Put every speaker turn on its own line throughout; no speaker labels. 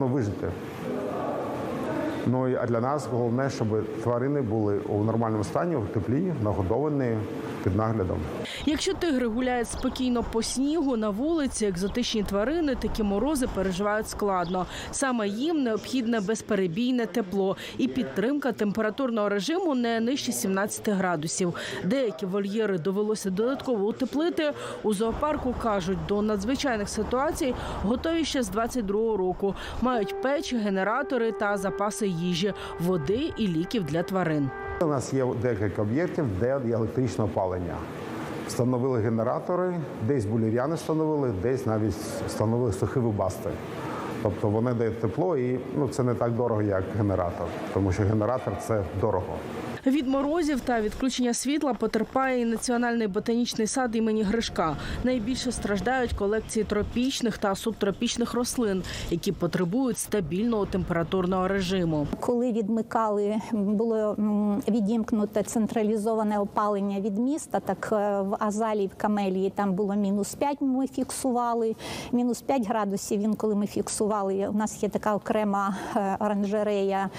Ну, вижити. Ну а для нас головне, щоб тварини були у нормальному стані, в теплі, нагодовані під наглядом.
Якщо тигри гуляють спокійно по снігу на вулиці, екзотичні тварини такі морози переживають складно. Саме їм необхідне безперебійне тепло і підтримка температурного режиму не нижче 17 градусів. Деякі вольєри довелося додатково утеплити. У зоопарку кажуть, до надзвичайних ситуацій готові ще з 22-го року. Мають печі, генератори та запаси їжі, води і ліків для тварин.
У нас є декілька об'єктів, де є електричне опалення. Встановили генератори, десь булір'яни встановили, десь навіть встановили сухі вибасти. Тобто вони дають тепло і ну, це не так дорого, як генератор, тому що генератор це дорого.
Від морозів та відключення світла потерпає і національний ботанічний сад імені Гришка. Найбільше страждають колекції тропічних та субтропічних рослин, які потребують стабільного температурного режиму.
Коли відмикали, було відімкнуте централізоване опалення від міста, так е, в Азалії, в Камелії там було мінус 5 ми фіксували. Мінус 5 градусів він, коли ми фіксували, у нас є така окрема е, оранжерея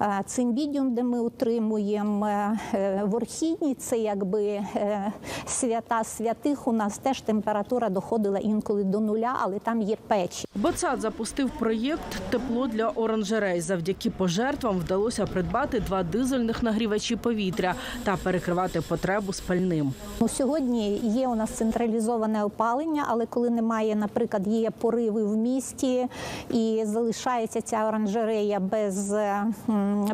е, цимбідіум, де ми утримуємо е, е, в Орхідні. Це якби е, свята святих. У нас теж температура доходила інколи до нуля, але там є печі.
Боцат запустив проєкт Тепло для оранжерей. Завдяки пожертвам вдалося придбати два дизельних нагрівачі повітря та перекривати потребу спальним.
Ну, сьогодні є у нас централізоване опалення, але коли немає, наприклад, є пориви в місті і залишається ця оранжерея без, е,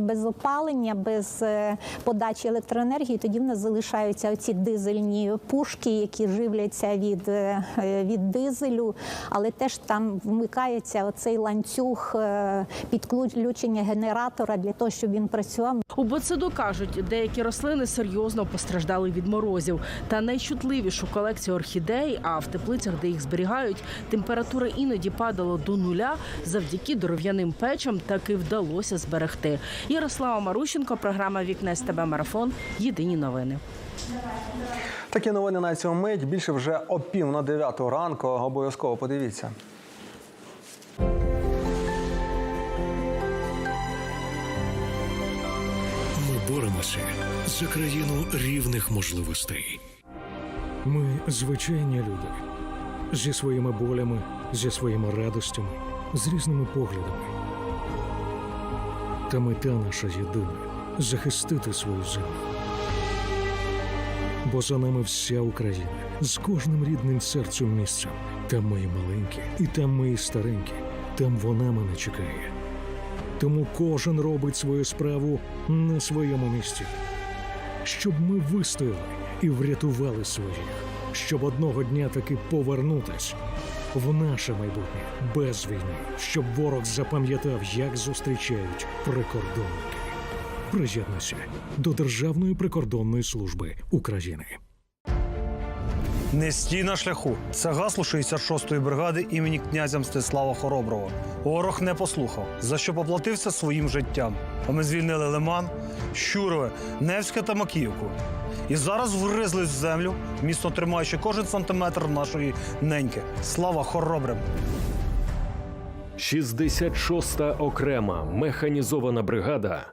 без опалення, без е, подачі електроенергії, тоді в нас залишаються оці дизельні пушки, які живляться від, е, від дизелю, але теж там вмикається оцей ланцюг е, підключення генератора для того, щоб він працював.
У Боцеду кажуть, деякі рослини серйозно постраждали від морозів. Та найчутливішу колекцію орхідей, а в теплицях, де їх зберігають, температура іноді падала до нуля. Завдяки дерев'яним печам таки вдалося зберегти. Ярослава Марущенко, програма Вікне з тебе марафон. Єдині новини.
Такі новини на цьому мить. Більше вже о пів на дев'яту ранку. Обов'язково подивіться.
Ми боремося за країну рівних можливостей. Ми звичайні люди зі своїми болями, зі своїми радостями, з різними поглядами. Та мета наша єдина захистити свою землю. Бо за нами вся Україна з кожним рідним серцем місцем. Там мої маленькі, і там мої старенькі, там вона мене чекає. Тому кожен робить свою справу на своєму місці, щоб ми вистояли і врятували своїх, щоб одного дня таки повернутись в наше майбутнє без війни, щоб ворог запам'ятав, як зустрічають прикордонники. Приєднуйся до Державної прикордонної служби України.
Не стій на шляху. Це гасло 66-ї бригади імені князя Мстислава Хороброго. Ворог не послухав, за що поплатився своїм життям. А ми звільнили Лиман, Щурове, Невське та Макіївку. І зараз вгризлись в землю, місто тримаючи кожен сантиметр нашої неньки. Слава хоробрим!
66-та окрема механізована бригада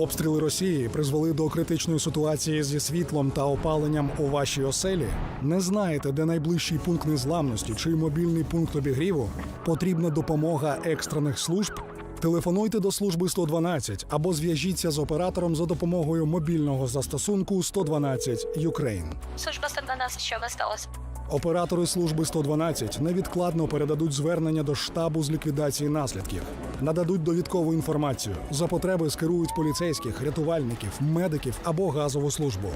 Обстріли Росії призвели до критичної ситуації зі світлом та опаленням у вашій оселі. Не знаєте, де найближчий пункт незламності чи мобільний пункт обігріву? Потрібна допомога екстрених служб. Телефонуйте до служби 112 або зв'яжіться з оператором за допомогою мобільного застосунку 112 Ukraine.
Служба 112, що вас сталося?
Оператори служби 112 невідкладно передадуть звернення до штабу з ліквідації наслідків, нададуть довідкову інформацію. За потреби скерують поліцейських, рятувальників, медиків або газову службу.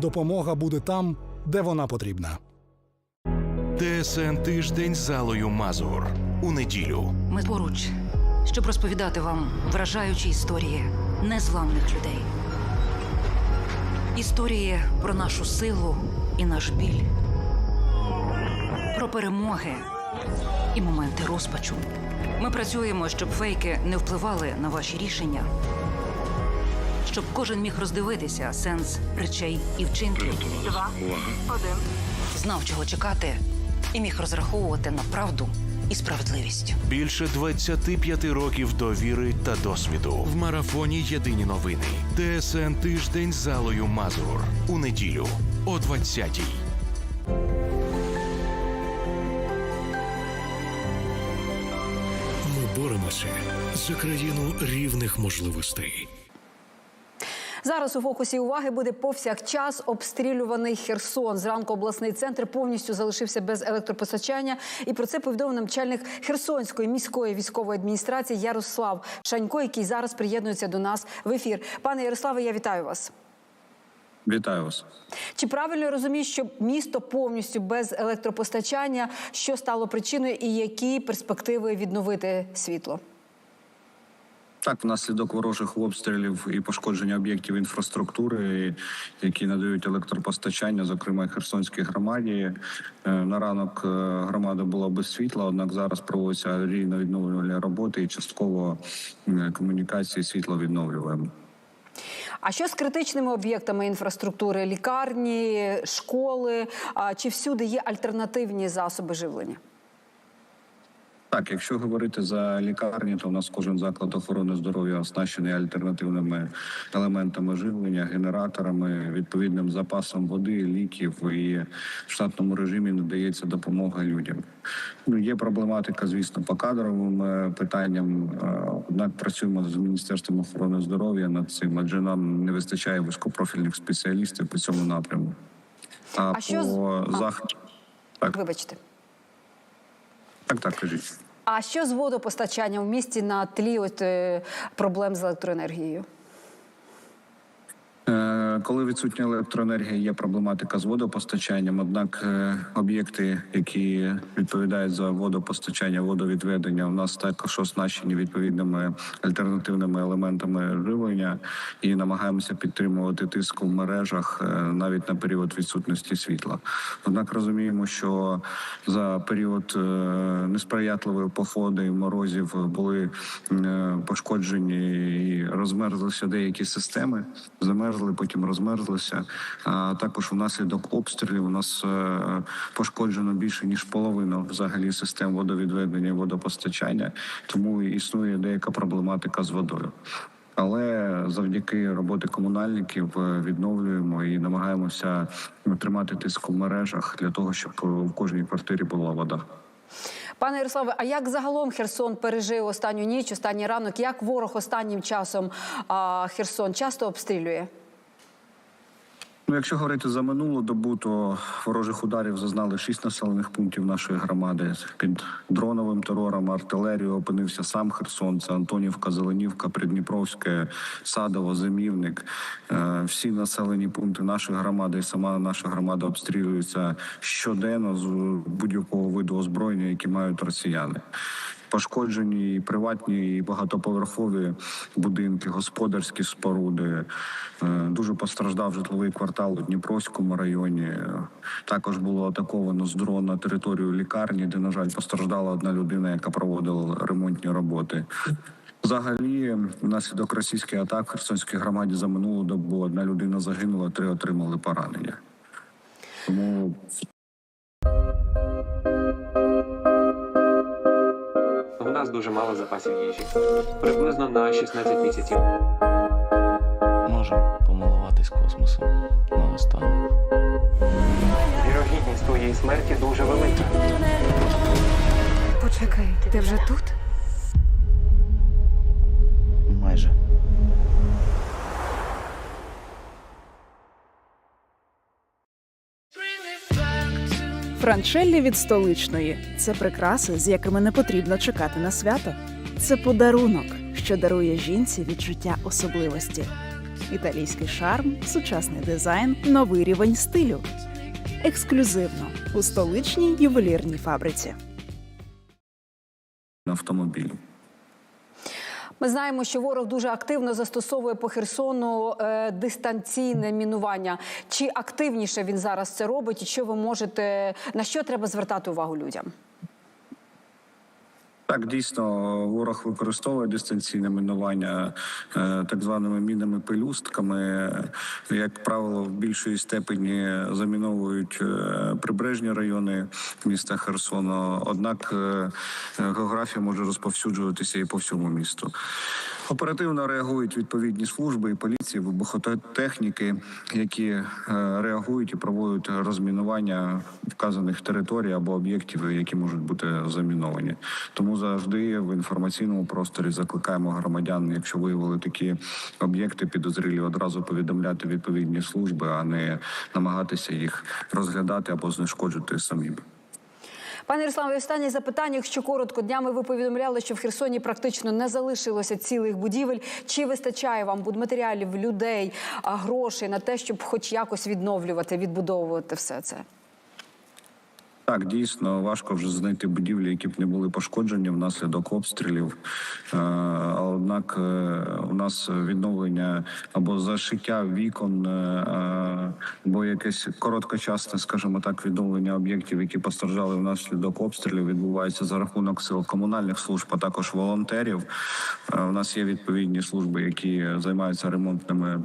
Допомога буде там, де вона потрібна.
ТСН тиждень залою Мазур у неділю.
Ми поруч, щоб розповідати вам вражаючі історії незламних людей. Історії про нашу силу і наш біль, про перемоги і моменти розпачу. Ми працюємо, щоб фейки не впливали на ваші рішення, щоб кожен міг роздивитися сенс речей і вчинків. Два, один. Знав, чого чекати, і міг розраховувати на правду і справедливість.
Більше 25 років довіри та досвіду в марафоні Єдині новини. ТСН тиждень з залою Мазур у неділю о 20-й.
Ми за країну рівних можливостей.
Зараз у фокусі уваги буде повсякчас обстрілюваний Херсон. Зранку обласний центр повністю залишився без електропостачання. І про це повідомив начальник Херсонської міської військової адміністрації Ярослав Шанько, який зараз приєднується до нас в ефір. Пане Ярославе, я вітаю вас.
Вітаю вас.
Чи правильно розумію, що місто повністю без електропостачання? Що стало причиною, і які перспективи відновити світло?
Так, внаслідок ворожих обстрілів і пошкодження об'єктів інфраструктури, які надають електропостачання, зокрема Херсонській громаді. Е, На ранок е, громада була без світла, однак зараз проводяться аварійно відновлювальні роботи і частково е, комунікації світло відновлюємо.
А що з критичними об'єктами інфраструктури, лікарні, школи? Чи всюди є альтернативні засоби живлення?
Так, якщо говорити за лікарні, то у нас кожен заклад охорони здоров'я оснащений альтернативними елементами живлення, генераторами, відповідним запасом води, ліків і в штатному режимі надається допомога людям. Ну є проблематика, звісно, по кадровим е, питанням. е, Однак працюємо з міністерством охорони здоров'я над цим, адже нам не вистачає вузькопрофільних спеціалістів по цьому напряму. А,
А
по
що
захисту
Вибачте.
Так, так кажіть.
А що з водопостачанням в місті на тлі от, е, проблем з електроенергією?
Е, Коли відсутня електроенергія, є проблематика з водопостачанням. Однак е, об'єкти, які відповідають за водопостачання, водовідведення, у нас також оснащені відповідними альтернативними елементами живлення і намагаємося підтримувати тиск в мережах е, навіть на період відсутності світла. Однак розуміємо, що за період несприятливої походи і морозів були пошкоджені і розмерзлися деякі системи, замерзли, потім розмерзлися. Також внаслідок обстрілів у нас е, пошкоджено більше ніж половина взагалі систем водовідведення і водопостачання, тому існує деяка проблематика з водою. Але завдяки роботи комунальників е, відновлюємо і намагаємося тримати тиск у мережах для того, щоб в кожній квартирі була вода.
Пане Ярославе, а як загалом Херсон пережив останню ніч, останній ранок? Як ворог останнім часом а, Херсон часто обстрілює?
Ну, якщо говорити за минулу добу, то ворожих ударів зазнали шість населених пунктів нашої громади. Під дроновим терором, артилерією опинився сам Херсон, це Антонівка, Зеленівка, Придніпровське, Садово, Зимівник. Е, Всі населені пункти нашої громади і сама наша громада обстрілюється щоденно з будь-якого виду озброєння, які мають росіяни. Пошкоджені і приватні і багатоповерхові будинки, господарські споруди. Е, Дуже постраждав житловий квартал у Дніпровському районі. Також було атаковано з дрона територію лікарні, де, на жаль, постраждала одна людина, яка проводила ремонтні роботи. Взагалі, внаслідок російських атак в Херсонській громаді за минулу добу одна людина загинула, три отримали поранення. Тому
нас дуже мало запасів їжі. Приблизно на 16 місяців.
Можемо помилуватись космосом на останок.
Вірогідність твоєї смерті дуже велика.
Почекай, ти вже тут?
Франчеллі від столичної це прикраси, з якими не потрібно чекати на свято. Це подарунок, що дарує жінці відчуття особливості. Італійський шарм, сучасний дизайн, новий рівень стилю. Ексклюзивно у столичній ювелірній фабриці.
на автомобілі.
Ми знаємо, що ворог дуже активно застосовує по Херсону е, дистанційне мінування. Чи активніше він зараз це робить? І що ви можете на що треба звертати увагу людям?
Так, дійсно, ворог використовує дистанційне мінування е, так званими мінами пелюстками. Як правило, в більшій степені заміновують е, прибережні райони міста Херсона. Однак е, географія може розповсюджуватися і по всьому місту. Оперативно реагують відповідні служби і поліції, вибухотехніки, які е, реагують і проводять розмінування вказаних територій або об'єктів, які можуть бути заміновані. Тому завжди в інформаційному просторі закликаємо громадян, якщо виявили такі об'єкти підозрілі, одразу повідомляти відповідні служби, а не намагатися їх розглядати або знешкоджити самі.
Пане Ярославе, останнє запитання. Якщо коротко, днями ви повідомляли, що в Херсоні практично не залишилося цілих будівель. Чи вистачає вам будматеріалів, людей, грошей на те, щоб хоч якось відновлювати, відбудовувати все це?
Так, дійсно важко вже знайти будівлі, які б не були пошкоджені внаслідок обстрілів. Е, Однак е, у нас відновлення або зашиття вікон, е, або якесь короткочасне, скажімо так, відновлення об'єктів, які постраждали внаслідок обстрілів, відбувається за рахунок сил комунальних служб, а також волонтерів. У нас є відповідні служби, які займаються ремонтними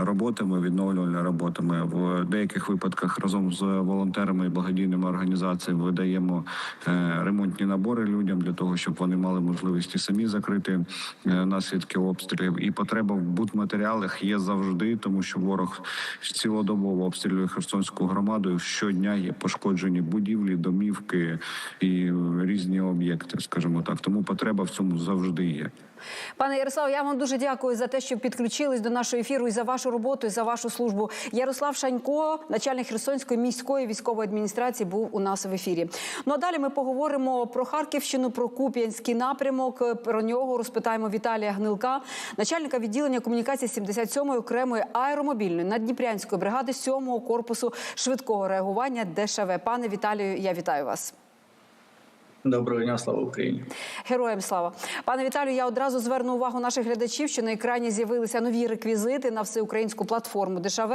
роботами, відновлювальними роботами. В деяких випадках разом з волонтерами і благодійними організаціями видаємо е, ремонтні набори людям для того, щоб вони мали можливість і самі закрити е, наслідки обстрілів. І потреба в будматеріалах є завжди, тому що ворог цілодобово обстрілює Херсонську громаду. Щодня є пошкоджені будівлі, домівки і різні об'єкти, скажімо так. Тому потреба в цьому завжди є.
Пане Ярослав, я вам дуже дякую за те, що підключились до нашого ефіру і за вашу роботу, і за вашу службу. Ярослав Шанько, начальник Херсонської міської військової адміністрації, був у нас в ефірі. Ну а далі ми поговоримо про Харківщину, про Куп'янський напрямок. Про нього розпитаємо Віталія Гнилка, начальника відділення комунікації 77-ї окремої аеромобільної наддніпрянської бригади 7-го корпусу швидкого реагування ДШВ. Пане Віталію, я вітаю вас.
Доброго дня, слава Україні.
Героям слава пане Віталію. Я одразу зверну увагу наших глядачів, що на екрані з'явилися нові реквізити на всеукраїнську платформу ДШВ.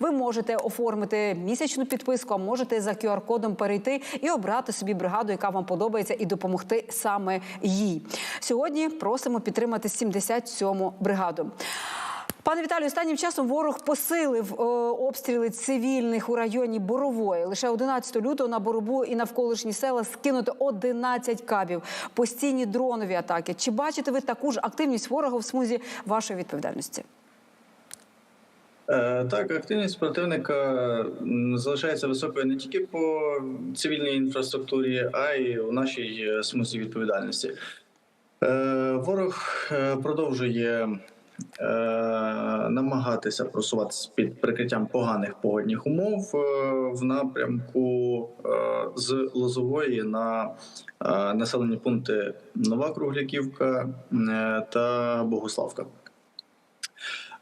Ви можете оформити місячну підписку, а можете за QR-кодом перейти і обрати собі бригаду, яка вам подобається, і допомогти саме їй. Сьогодні просимо підтримати 77-му бригаду. Пане Віталію, останнім часом ворог посилив е, обстріли цивільних у районі Борової. Лише 11 лютого на Боробу і навколишні села скинуто 11 кабів. Постійні дронові атаки. Чи бачите ви таку ж активність ворога в смузі вашої відповідальності?
Е, Так, активність противника залишається високою не тільки по цивільній інфраструктурі, а й у нашій е, смузі відповідальності. Ворог продовжує намагатися просуватися під прикриттям поганих погодних умов е, в напрямку е, з Лозової на е, населені пункти Нова Кругляківка е, та Богославка.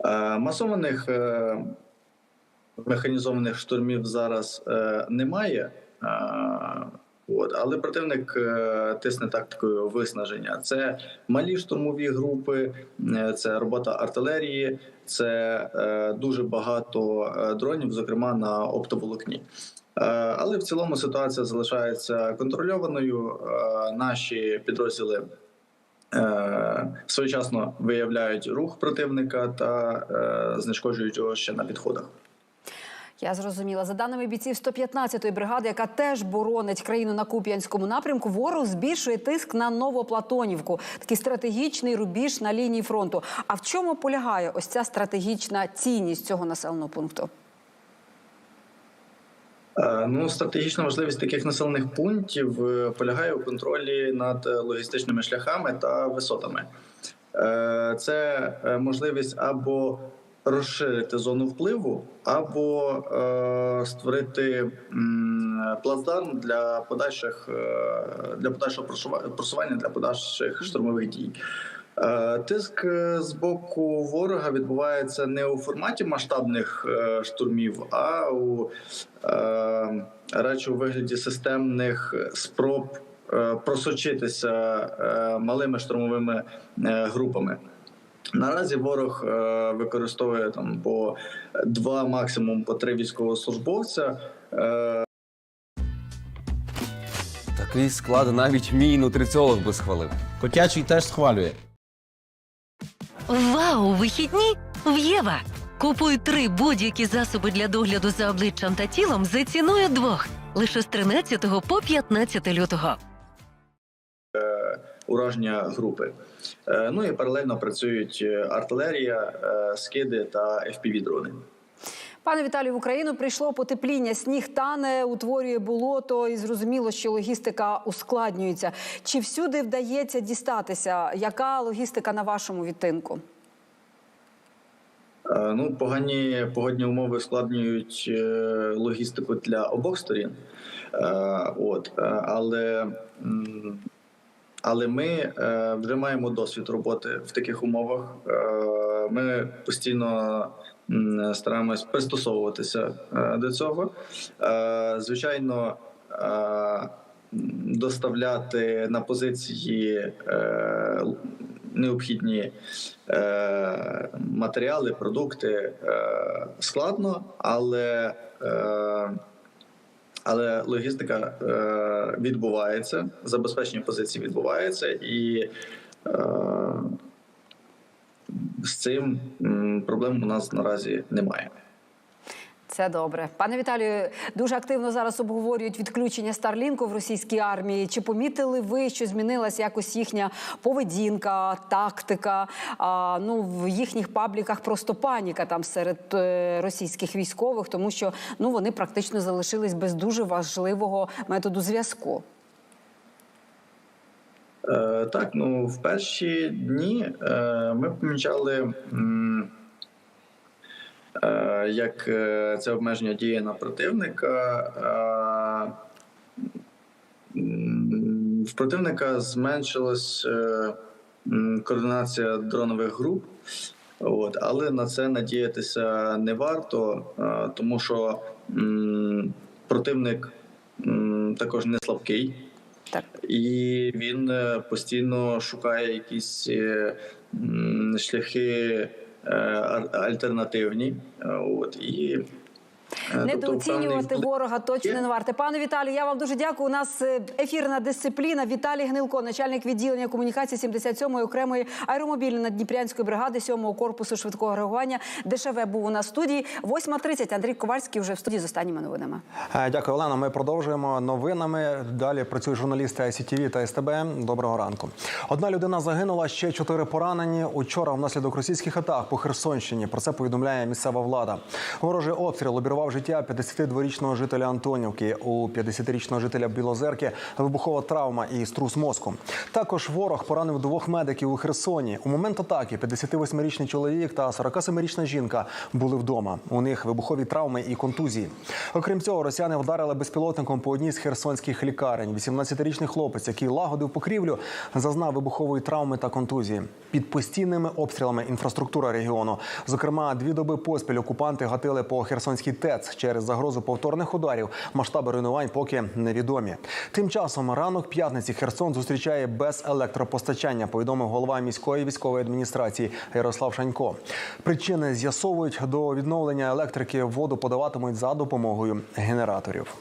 Е, Масованих е, механізованих штурмів зараз е, немає. От, але противник е, тисне тактикою виснаження. Це малі штурмові групи, е, це робота артилерії, це е, дуже багато дронів, зокрема на оптоволокні. Але в цілому ситуація залишається контрольованою. Наші підрозділи своєчасно виявляють рух противника та знешкоджують його ще на підходах.
Я зрозуміла. За даними бійців 115-ї бригади, яка теж боронить країну на Куп'янському напрямку, ворог збільшує тиск на Новоплатонівку, такий стратегічний рубіж на лінії фронту. А в чому полягає ось ця стратегічна цінність цього населеного пункту?
Е, Ну, стратегічна важливість таких населених пунктів е, полягає у контролі над е, логістичними шляхами та висотами. Це можливість або розширити зону впливу, або е, створити плацдарм для подальших е, для подальшого просува- просування для подальших штурмових дій. Е, Тиск е, з боку ворога відбувається не у форматі масштабних штурмів, а у радше у вигляді системних спроб просочитися малими штурмовими групами. Наразі ворог е, використовує там по два, максимум по три військовослужбовця. Е,
Такий склад навіть мій нутриціолог би схвалив.
Котячий теж схвалює.
Вау, вихідні в Єва! Купуй три будь-які засоби для догляду за обличчям та тілом за ціною двох лише з 13 по 15 лютого.
Ураження групи. Е, Ну і паралельно працюють е, артилерія, е, скиди та FPV-дрони.
Пане Віталію, в Україну прийшло потепління. Сніг тане, утворює болото, і зрозуміло, що логістика ускладнюється. Чи всюди вдається дістатися? Яка логістика на вашому відтинку?
Ну, погані погодні умови ускладнюють логістику для обох сторін. От, але, але ми е, вже маємо досвід роботи в таких умовах. Е, Ми постійно стараємось пристосовуватися е, до цього. Звичайно, доставляти на позиції е, необхідні е, матеріали, продукти е, складно, але, е, але логістика е, відбувається, забезпечення позицій відбувається, і е, з цим проблем у нас наразі немає.
Це добре. Пане Віталію, дуже активно зараз обговорюють відключення Старлінку в російській армії. Чи помітили ви, що змінилась якось їхня поведінка, тактика? А, ну в їхніх пабліках просто паніка там серед е, російських військових, тому що ну вони практично залишились без дуже важливого методу зв'язку.
Е, Так, ну в перші дні е, ми помічали, м, як е, це обмеження діє на противника. Е, В противника зменшилась е, координація дронових груп. От, але на це надіятися не варто, е, тому що противник також не слабкий. І він е, постійно шукає якісь е, шляхи е, альтернативні. Е, От і е,
Недооцінювати
певний
ворога точно не варте. Пане Віталію, я вам дуже дякую. У нас е, ефірна дисципліна. Віталій Гнилко, начальник відділення комунікації 77-ї окремої аеромобільної Дніпрянської бригади 7-го корпусу швидкого реагування. ДШВ був у нас в студії. 8.30. Андрій Ковальський вже в студії з останніми новинами.
Е, Дякую, Олена. Ми продовжуємо новинами. Далі працюють журналісти ICTV та СТБ. Доброго ранку. Одна людина загинула, ще чотири поранені. Учора внаслідок російських атак по Херсонщині. Про це повідомляє місцева влада. Ворожий обстріл обірвав життя 52-річного жителя Антонівки. У 50-річного жителя Білозерки вибухова травма і струс мозку. Також ворог поранив двох медиків у Херсоні. У момент атаки 58-річний чоловік та 47-річна жінка були вдома. У них вибухові травми і контузії. Окрім цього, росіяни вдарили безпілотником по одній з херсонських лікарень. 18-річний хлопець, який лагодив покрівлю, зазнав вибухової травми та контузії. Під постійними обстрілами інфраструктура регіону. Зокрема, дві доби поспіль окупанти гатили по Херсонській ТЕЦ через загрозу повторних ударів. Масштаби руйнувань поки невідомі. Тим часом ранок п'ятниці Херсон зустрічає без електропостачання. Повідомив голова міської військової адміністрації Ярослав Шанько. Причини з'ясовують до відновлення електрики. Воду подаватимуть за допомогою генераторів.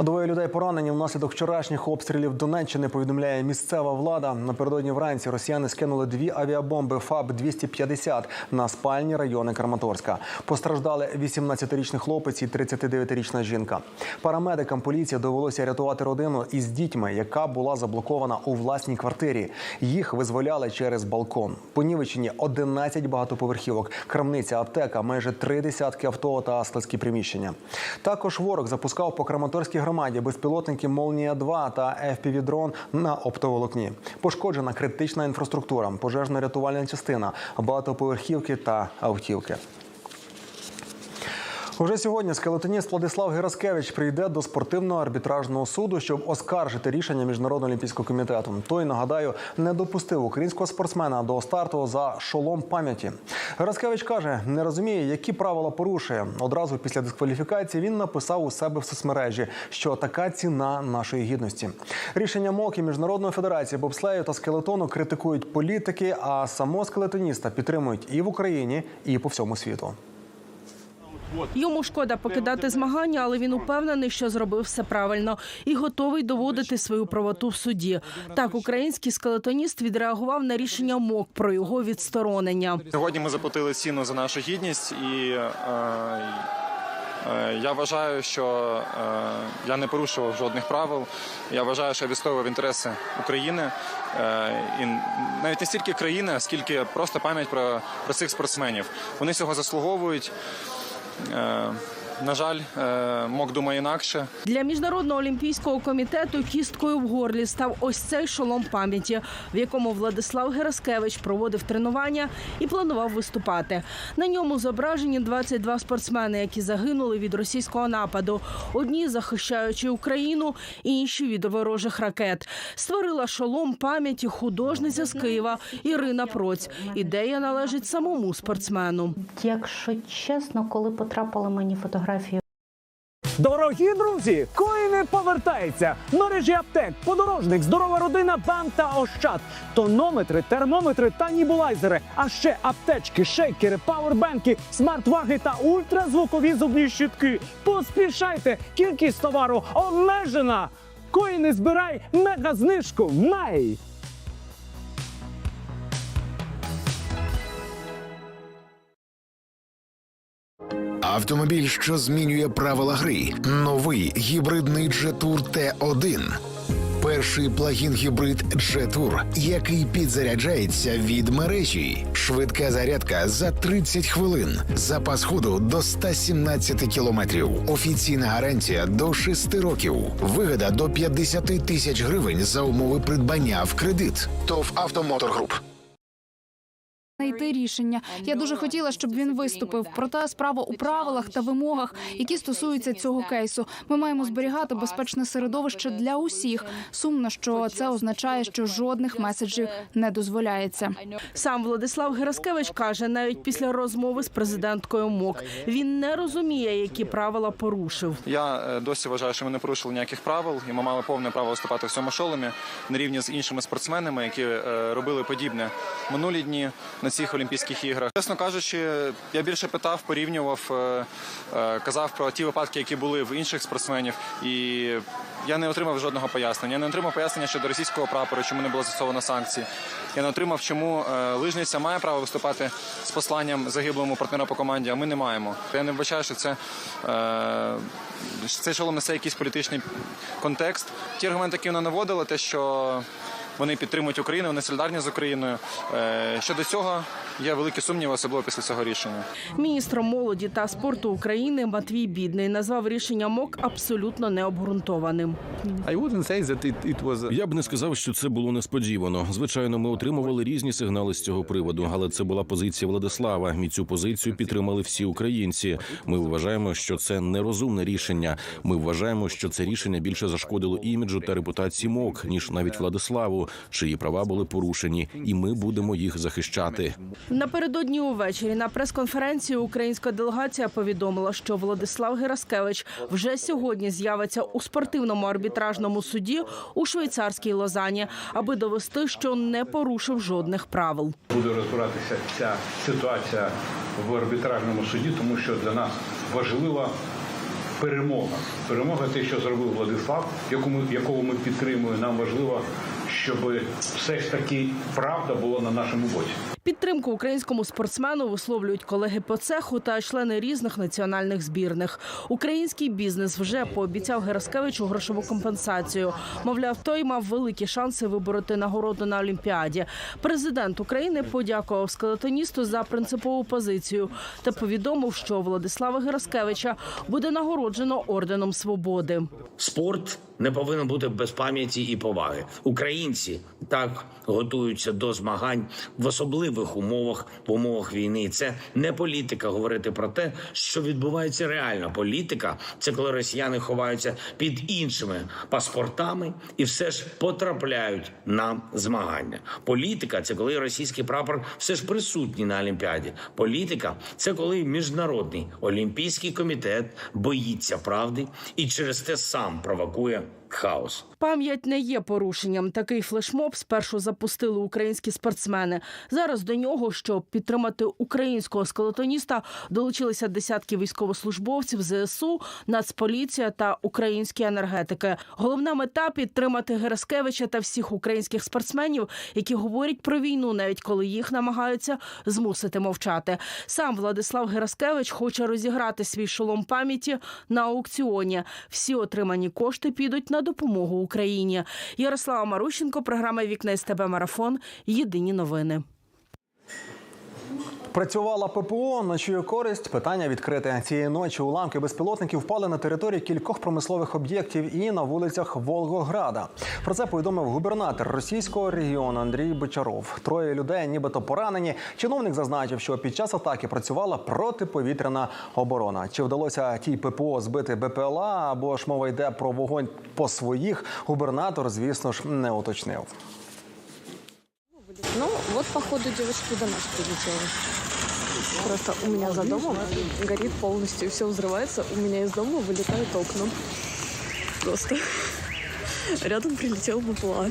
Двоє людей поранені внаслідок вчорашніх обстрілів Донеччини. Повідомляє місцева влада. Напередодні вранці росіяни скинули дві авіабомби ФАБ 250 на спальні райони Краматорська. Постраждали 18-річний хлопець і 39-річна жінка. Парамедикам поліції довелося рятувати родину із дітьми, яка була заблокована у власній квартирі. Їх визволяли через балкон. Понівечені 11 багатоповерхівок, крамниця, аптека, майже три десятки авто та складські приміщення. Також ворог запускав по Краматорській громаді безпілотники Молнія 2 та FPV-дрон на оптоволокні. Пошкоджена критична інфраструктура, пожежно-рятувальна частина, багатоповерхівки та автівки. Уже сьогодні скелетоніст Владислав Гераскевич прийде до спортивного арбітражного суду, щоб оскаржити рішення міжнародного олімпійського комітету. Той нагадаю не допустив українського спортсмена до старту за шолом пам'яті. Гераскевич каже, не розуміє, які правила порушує. Одразу після дискваліфікації він написав у себе в соцмережі, що така ціна нашої гідності. Рішення МОК і міжнародної федерації бобслею та скелетону критикують політики, а самого скелетоніста підтримують і в Україні, і по всьому світу.
Йому шкода покидати змагання, але він упевнений, що зробив все правильно і готовий доводити свою правоту в суді. Так, український скелетоніст відреагував на рішення МОК про його відсторонення.
Сьогодні ми заплатили ціну за нашу гідність, і е, е, я вважаю, що е, я не порушував жодних правил. Я вважаю, що я відстоював інтереси України і навіть не стільки країни, скільки просто пам'ять про, про цих спортсменів. Вони цього заслуговують. Е, на жаль, е, МОК думає інакше.
Для міжнародного олімпійського комітету кісткою в горлі став ось цей шолом пам'яті, в якому Владислав Гераскевич проводив тренування і планував виступати. На ньому зображені 22 спортсмени, які загинули від російського нападу. Одні захищаючи Україну, інші від ворожих ракет. Створила шолом пам'яті художниця з Києва Ірина Проць. Ідея належить самому спортсмену.
Якщо чесно, коли потрапили мені фотографії.
Дорогі друзі, коїни повертається. Мережі аптек, подорожник, здорова родина, бам та ощад, тонометри, термометри та нібулайзери, а ще аптечки, шейкери, пауербенки, смарт-ваги та ультразвукові зубні щітки. Поспішайте! Кількість товару обмежена. Коїни збирай мега знижку. Май!
Автомобіль, що змінює правила гри. Новий гібридний Jetour T1. Перший плагін-гібрид Jetour, який підзаряджається від мережі. Швидка зарядка за 30 хвилин. Запас ходу до 117 кілометрів. Офіційна гарантія до 6 років. Вигода до 50 тисяч гривень за умови придбання в кредит. ТОВ «Автомотор Груп».
Знайти рішення. Я дуже хотіла, щоб він виступив. Проте справа у правилах та вимогах, які стосуються цього кейсу. Ми маємо зберігати безпечне середовище для усіх. Сумно, що це означає, що жодних меседжів не дозволяється.
Сам Владислав Гераскевич каже, навіть після розмови з президенткою МОК він не розуміє, які правила порушив.
Я е, досі вважаю, що ми не порушили ніяких правил, і ми мали повне право виступати в цьому шоломі на рівні з іншими спортсменами, які е, робили подібне минулі дні на цих Олімпійських іграх. Чесно кажучи, я більше питав, порівнював, е, е, казав про ті випадки, які були в інших спортсменів, і я не отримав жодного пояснення. Я не отримав пояснення щодо російського прапору, чому не було застосовано санкцій. Я не отримав, чому е, лижниця має право виступати з посланням загиблому партнера по команді, а ми не маємо. Я не вбачаю, що це. Е, цей шолом несе якийсь політичний контекст. Ті аргументи, які вона наводила, те, що вони підтримують Україну, вони солідарні з Україною. Е, Щодо цього є великі сумніви, особливо після цього рішення.
Міністром молоді та спорту України Матвій Бідний назвав рішення МОК абсолютно необґрунтованим.
Я б не сказав, що це було несподівано. Звичайно, ми отримували різні сигнали з цього приводу, але це була позиція Владислава. І цю позицію підтримали всі українці. Ми вважаємо, що це нерозумне рішення. Ми вважаємо, що це рішення більше зашкодило іміджу та репутації МОК, ніж навіть Владиславу, чиї права були порушені, і ми будемо їх захищати.
Напередодні увечері на прес-конференції українська делегація повідомила, що Владислав Гераскевич вже сьогодні з'явиться у спортивному арбітражному суді у швейцарській Лозані, аби довести, що не порушив жодних правил.
Буде розбиратися ця ситуація в арбітражному суді, тому що для нас важлива перемога. Перемога те, що зробив Владислав, якому якого ми підтримуємо. Нам важливо, щоб все ж таки правда була на нашому боці.
Підтримку українському спортсмену висловлюють колеги по цеху та члени різних національних збірних. Український бізнес вже пообіцяв Гераскевичу грошову компенсацію. Мовляв, той мав великі шанси вибороти нагороду на Олімпіаді. Президент України подякував скелетоністу за принципову позицію та повідомив, що Владислава Гераскевича буде нагороджено орденом свободи.
Спорт не повинен бути без пам'яті і поваги. Українці так готуються до змагань в особливий неможливих умовах в умовах війни. Це не політика говорити про те, що відбувається реально. Політика це коли росіяни ховаються під іншими паспортами і все ж потрапляють на змагання. Політика це коли російський прапор все ж присутній на Олімпіаді. Політика це коли міжнародний олімпійський комітет боїться правди і через те сам провокує хаос.
Пам'ять не є порушенням. Такий флешмоб спершу запустили українські спортсмени. Зараз до нього, щоб підтримати українського скелетоніста, долучилися десятки військовослужбовців ЗСУ, Нацполіція та українські енергетики. Головна мета підтримати Гераскевича та всіх українських спортсменів, які говорять про війну, навіть коли їх намагаються змусити мовчати. Сам Владислав Гераскевич хоче розіграти свій шолом пам'яті на аукціоні. Всі отримані кошти підуть на допомогу Україні. Ярослава Марущенко, програма Вікна СТБ Марафон. Єдині новини.
Працювала ППО на чию користь. Питання відкрите цієї ночі. Уламки безпілотників впали на території кількох промислових об'єктів і на вулицях Волгограда. Про це повідомив губернатор російського регіону Андрій Бочаров. Троє людей, нібито поранені. Чиновник зазначив, що під час атаки працювала протиповітряна оборона. Чи вдалося тій ППО збити БПЛА або ж мова йде про вогонь по своїх? Губернатор, звісно ж, не уточнив.
Ну, вот, походу, девушки до нас прилетели. Просто у меня за домом горит полностью, все взрывается. У меня из дома вылетают окна. Просто рядом прилетел БПЛА.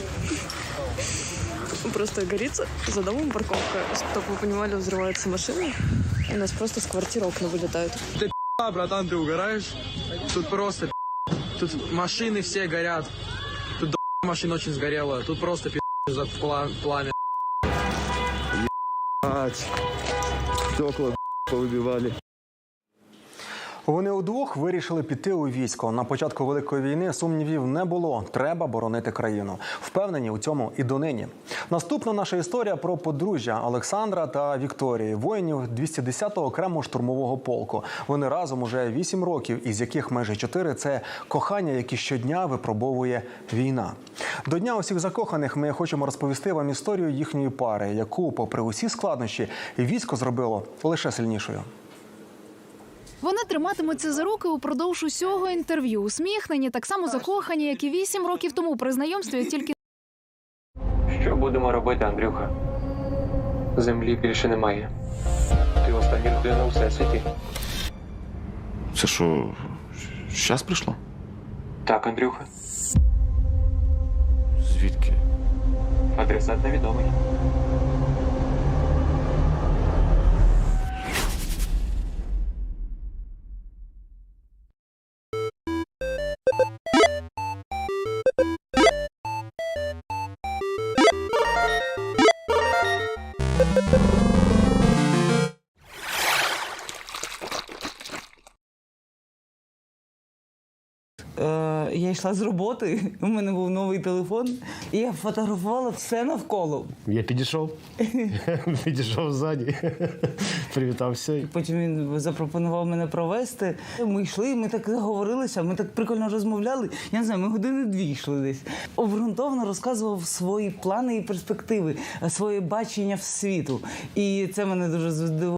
Просто горит за домом парковка. Чтобы вы понимали, взрываются машины. У нас просто с квартиры окна вылетают.
Ты пи***, братан, ты угораешь? Тут просто пи***. Тут машины все горят. Тут до машин очень сгорело. Тут просто пи*** за пла- пламя.
Стекла повыбивали.
Вони удвох вирішили піти у військо. На початку великої війни сумнівів не було. Треба боронити країну. Впевнені у цьому і донині. Наступна наша історія про подружжя Олександра та Вікторії, воїнів 210-го окремого штурмового полку. Вони разом уже 8 років, із яких майже 4 – це кохання, які щодня випробовує війна. До дня усіх закоханих ми хочемо розповісти вам історію їхньої пари, яку, попри усі складнощі, військо зробило лише сильнішою.
Вони триматимуться за руки упродовж усього інтерв'ю. Усміхнені, так само закохані, як і вісім років тому при знайомстві тільки
Що будемо робити, Андрюха? Землі більше немає. Ти остання людина у всесвіті.
Це що, щас прийшло?
Так, Андрюха.
Звідки?
Адресат невідомий.
Е, я йшла з роботи, у мене був новий телефон, і я фотографувала все навколо.
Я підійшов. підійшов ззаді. Привітався.
Потім він запропонував мене провести. Ми йшли, ми так заговорилися, ми так прикольно розмовляли. Я не знаю, ми години дві йшли десь. Обґрунтовано розказував свої плани і перспективи, своє бачення в світу. І це мене дуже здивувало.